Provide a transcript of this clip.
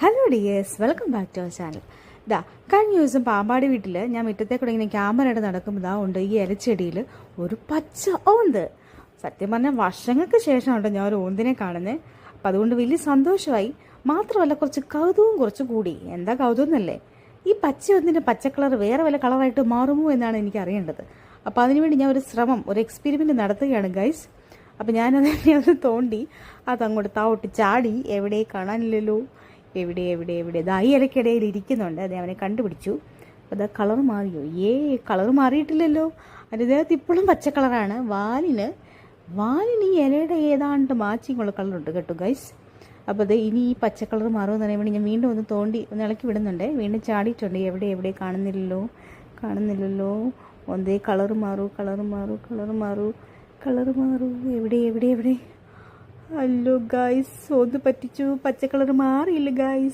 Hello dears welcome back to our channel ഇതാ കഴിഞ്ഞ ദിവസം പാമ്പാടി വീട്ടിൽ ഞാൻ മുറ്റത്തേക്കൂടെ ഇങ്ങനെ ക്യാമറയുടെ നടക്കുമ്പോൾ ഇതാ ഉണ്ട് ഈ ഇലച്ചെടിയിൽ ഒരു പച്ച ഓന്ത്. സത്യം പറഞ്ഞാൽ വർഷങ്ങൾക്ക് ശേഷമാണ് ഞാൻ ഒരു ഓന്തിനെ കാണുന്നത് അപ്പം അതുകൊണ്ട് വലിയ സന്തോഷമായി. മാത്രമല്ല കുറച്ച് കൗതുകവും കുറച്ച് കൂടി. എന്താ കൗതുകം എന്നല്ലേ? ഈ പച്ച ഒന്നിന്റെ പച്ച കളർ വേറെ വല്ല കളറായിട്ട് മാറുമോ എന്നാണ് എനിക്ക് അറിയേണ്ടത്. അപ്പോൾ അതിനുവേണ്ടി ഞാൻ ഒരു ശ്രമം ഒരു എക്സ്പെരിമെന്റ് നടത്തുകയാണ് ഗൈസ് അപ്പം ഞാനത് അത് തോണ്ടി അതങ്ങോട്ട് താവോട്ട് ചാടി എവിടെ കാണാനില്ലല്ലോ. എവിടെ എവിടെ എവിടെ? ഇതാ ഈ ഇലക്കിടയിൽ ഇരിക്കുന്നുണ്ട്. അത് അവനെ കണ്ടുപിടിച്ചു. അപ്പോൾ അത് കളർ മാറിയോ? ഏ കളർ മാറിയിട്ടില്ലല്ലോ. അതിന്റെ ദേഹത്ത് ഇപ്പോഴും പച്ച കളറാണ് വാലിന് വാലിന് ഈ ഇലയുടെ ഏതാണ്ട് മാച്ചിങ്ങുള്ള കളറുണ്ട് കേട്ടോ ഗൈസ് അപ്പോൾ അത് ഇനി ഈ പച്ച കളർ മാറുമെന്ന് പറയാൻ വേണ്ടി ഞാൻ വീണ്ടും ഒന്ന് തോണ്ടി ഒന്ന് ഇളക്കി വിടുന്നുണ്ട്. വീണ്ടും ചാടിയിട്ടുണ്ട്. എവിടെ എവിടെ? കാണുന്നില്ലല്ലോ. കാണുന്നില്ലല്ലോ. ഒന്നേ കളർ മാറൂ കളർ മാറൂ കളർ മാറൂ കളർ മാറൂ. എവിടെ എവിടെ? അല്ലോ ഗായ്സ് ഒന്ന് പറ്റിച്ചു. പച്ച കളർ മാറിയില്ല ഗായ്സ്